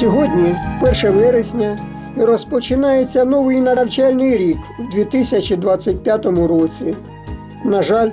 Сьогодні 1 вересня і розпочинається новий навчальний рік в 2025 році. На жаль,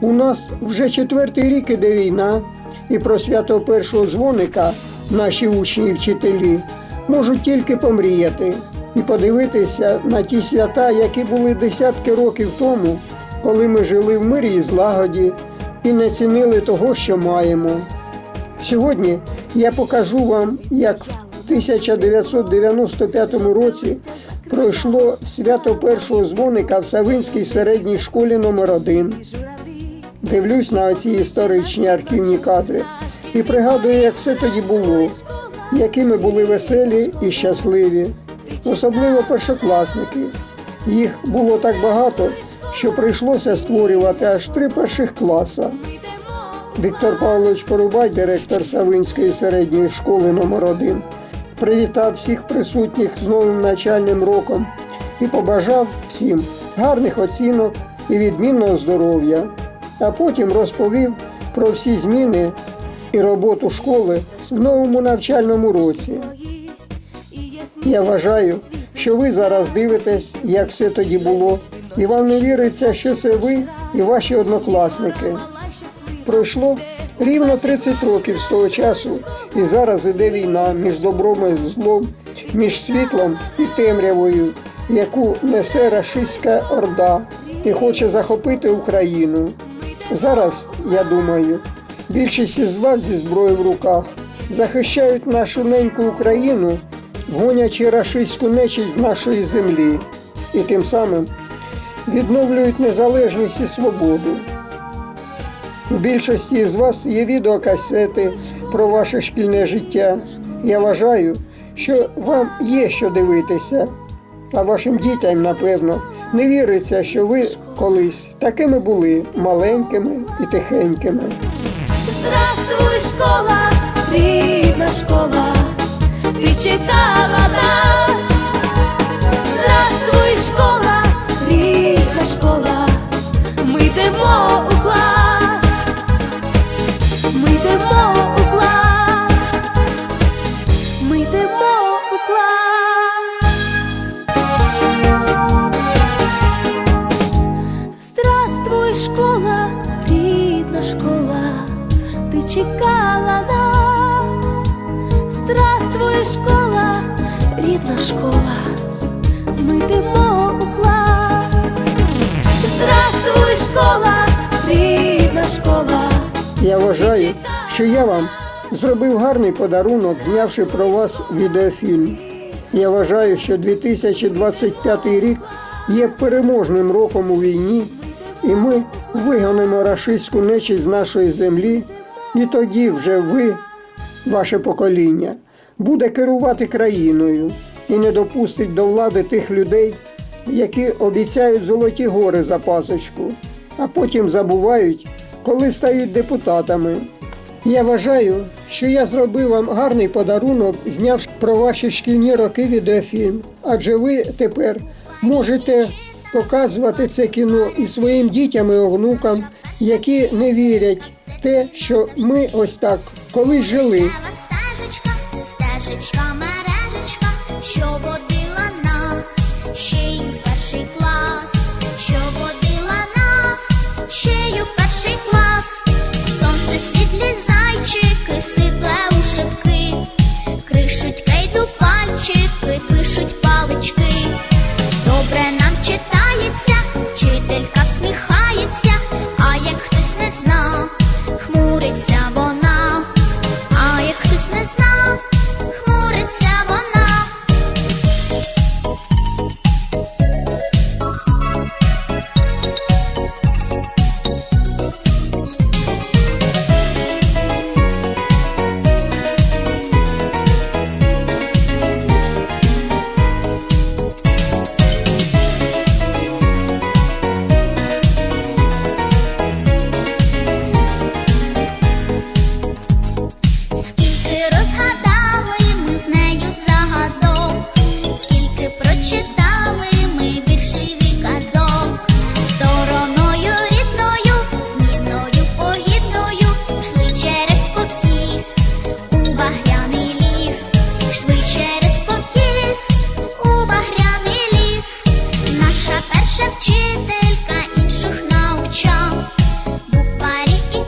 у нас вже четвертий рік іде війна, і про свято першого дзвоника наші учні і вчителі можуть тільки помріяти і подивитися на ті свята, які були десятки років тому, коли ми жили в мирі і злагоді і не цінили того, що маємо. Сьогодні я покажу вам, як 1995 році пройшло свято першого дзвоника в Савинській середній школі номер 1 Дивлюсь на оці історичні архівні кадри і пригадую, як все тоді було, які ми були веселі і щасливі, особливо першокласники. Їх було так багато, що прийшлося створювати аж три перших класа. Віктор Павлович Порубай, директор Савинської середньої школи номер 1 привітав всіх присутніх з новим навчальним роком і побажав всім гарних оцінок і відмінного здоров'я, а потім розповів про всі зміни і роботу школи в новому навчальному році. Я вважаю, що ви зараз дивитесь, як все тоді було, і вам не віриться, що це ви і ваші однокласники. Пройшло рівно 30 років з того часу, і зараз іде війна між добром і злом, між світлом і темрявою, яку несе рашистська орда і хоче захопити Україну. Зараз, я думаю, більшість із вас зі зброєю в руках захищають нашу неньку Україну, гонячи рашистську нечість з нашої землі, і тим самим відновлюють незалежність і свободу. У більшості з вас є відеокасети про ваше шкільне життя. Я вважаю, що вам є що дивитися, а вашим дітям, напевно, не віриться, що ви колись такими були маленькими і тихенькими. Здравствуй, школа, рідна школа, ти чекала нас. Ми йдемо у клас. Здравствуй, школа, рідна школа. Я вважаю, що я вам зробив гарний подарунок, знявши про вас відеофільм. Я вважаю, що 2025 рік є переможним роком у війні, і ми вигонимо рашистську нечість з нашої землі, і тоді вже ви, ваше покоління, буде керувати країною і не допустить до влади тих людей, які обіцяють золоті гори за пасочку, а потім забувають, коли стають депутатами. Я вважаю, що я зробив вам гарний подарунок, знявши про ваші шкільні роки відеофільм. Адже ви тепер можете показувати це кіно і своїм дітям і онукам, які не вірять в те, що ми ось так колись жили.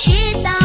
知道。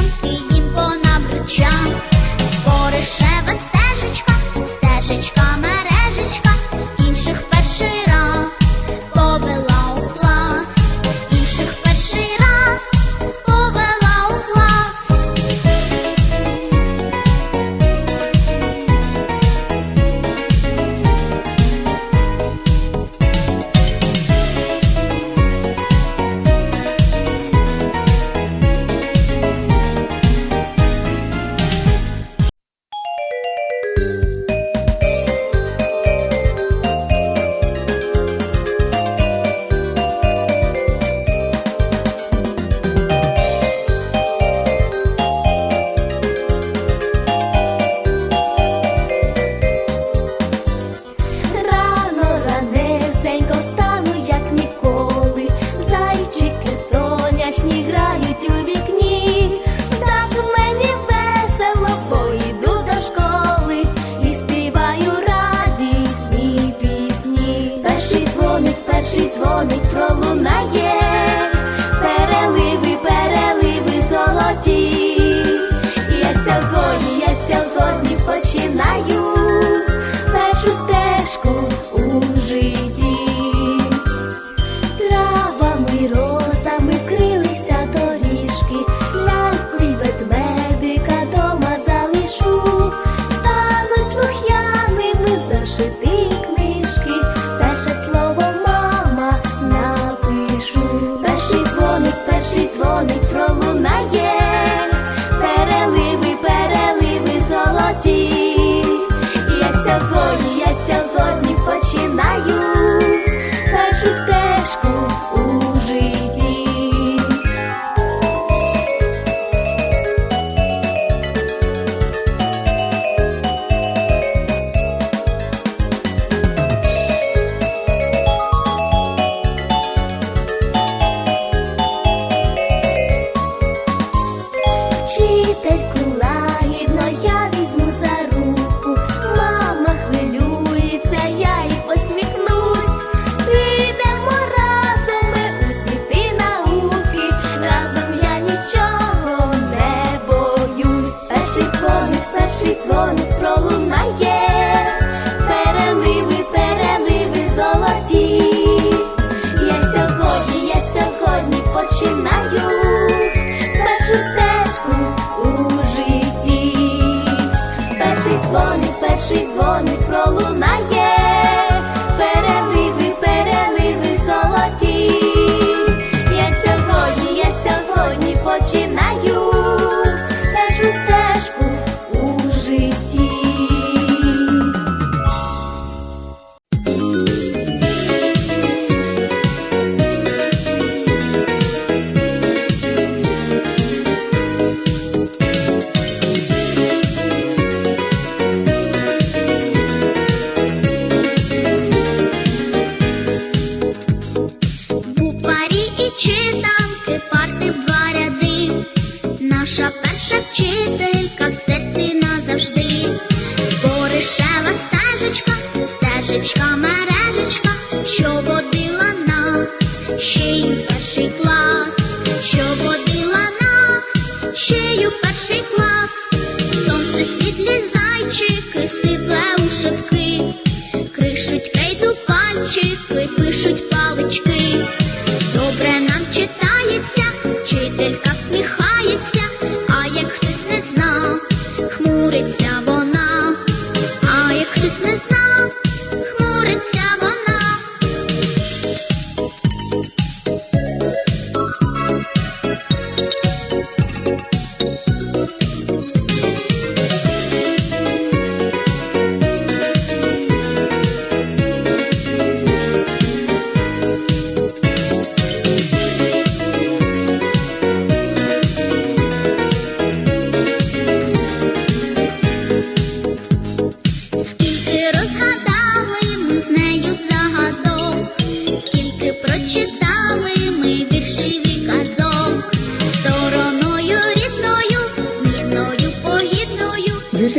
Перший дзвоник, перший дзвоник пролунає,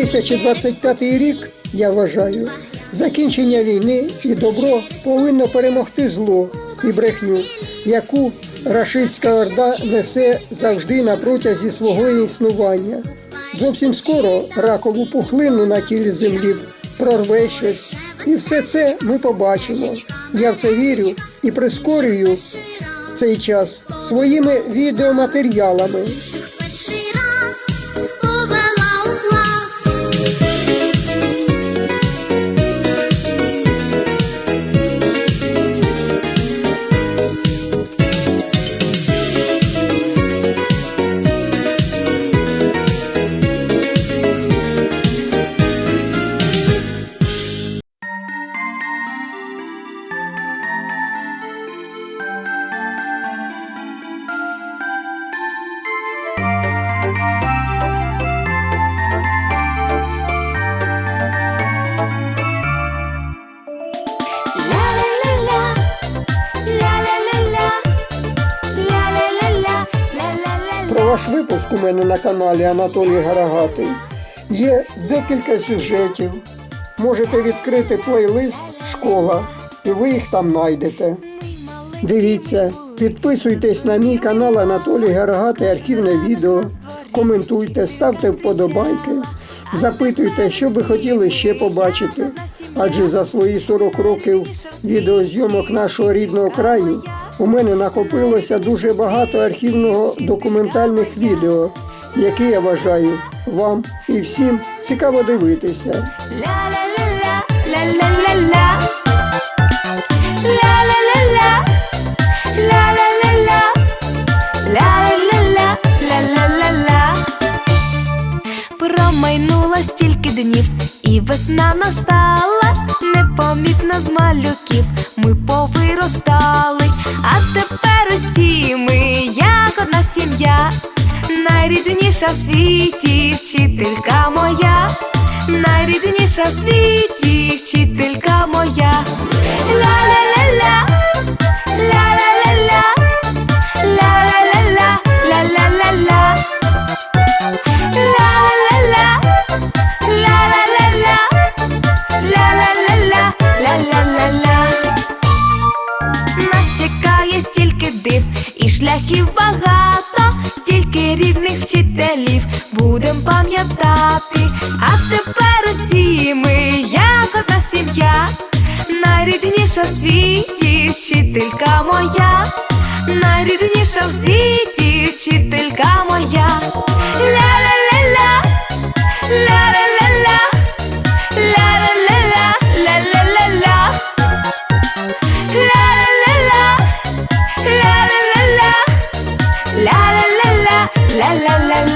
2025 рік, я вважаю, закінчення війни і добро повинно перемогти зло і брехню, яку рашистська орда несе завжди на протязі свого існування. Зовсім скоро ракову пухлину на тілі землі прорве щось, і все це ми побачимо. Я в це вірю і прискорюю цей час своїми відеоматеріалами. Мене на каналі Анатолій Гарагатий є декілька сюжетів. Можете відкрити плейлист Школа, і ви їх там знайдете. Дивіться, підписуйтесь на мій канал Анатолій Гарагатий архівне відео, коментуйте, ставте вподобайки, запитуйте, що би хотіли ще побачити. Адже за свої 40 років відеозйомок нашого рідного краю у мене накопилося дуже багато архівного документальних відео, які я вважаю вам і всім цікаво дивитися. Промайнуло стільки днів, і весна настала, непомітно з малюків. Ми повиростали, а тепер усі ми, як одна сім'я, найрідніша в світі вчителька моя, найрідніша в світі вчителька моя. Ля-ля-ля-ля, І багато, стільки рідних вчителів будем пам'ятати, а тепер усі ми, як одна сім'я, найрідніша в світі вчителька моя, найрідніша в світі вчителька моя. Ля-ля-ля-ля, ля-ля-ля-ля, ля-ля-ля-ля, ля-ля-ля-ля. Сонечко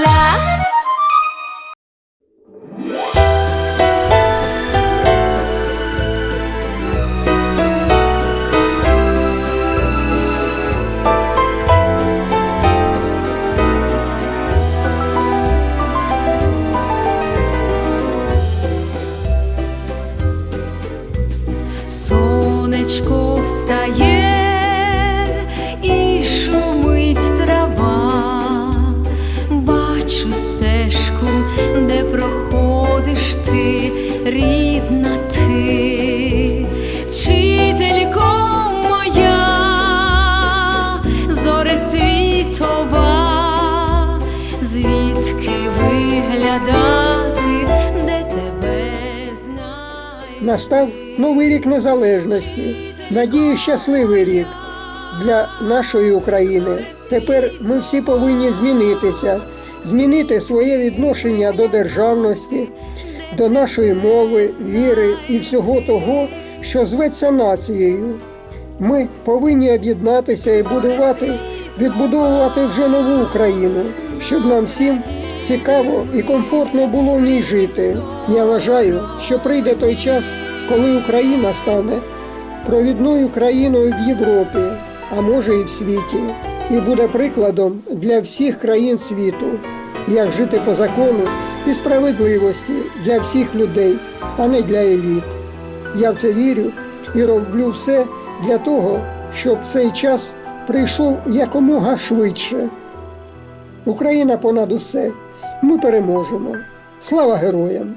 Настав новий рік незалежності. Надію, щасливий рік для нашої України. Тепер ми всі повинні змінитися, змінити своє відношення до державності, до нашої мови, віри і всього того, що зветься нацією. Ми повинні об'єднатися і будувати, відбудовувати вже нову Україну, щоб нам всім цікаво і комфортно було в ній жити. Я вважаю, що прийде той час, коли Україна стане провідною країною в Європі, а може і в світі, і буде прикладом для всіх країн світу, як жити по закону і справедливості для всіх людей, а не для еліт. Я в це вірю і роблю все для того, щоб цей час прийшов якомога швидше. Україна понад усе. Ми переможемо. Слава героям!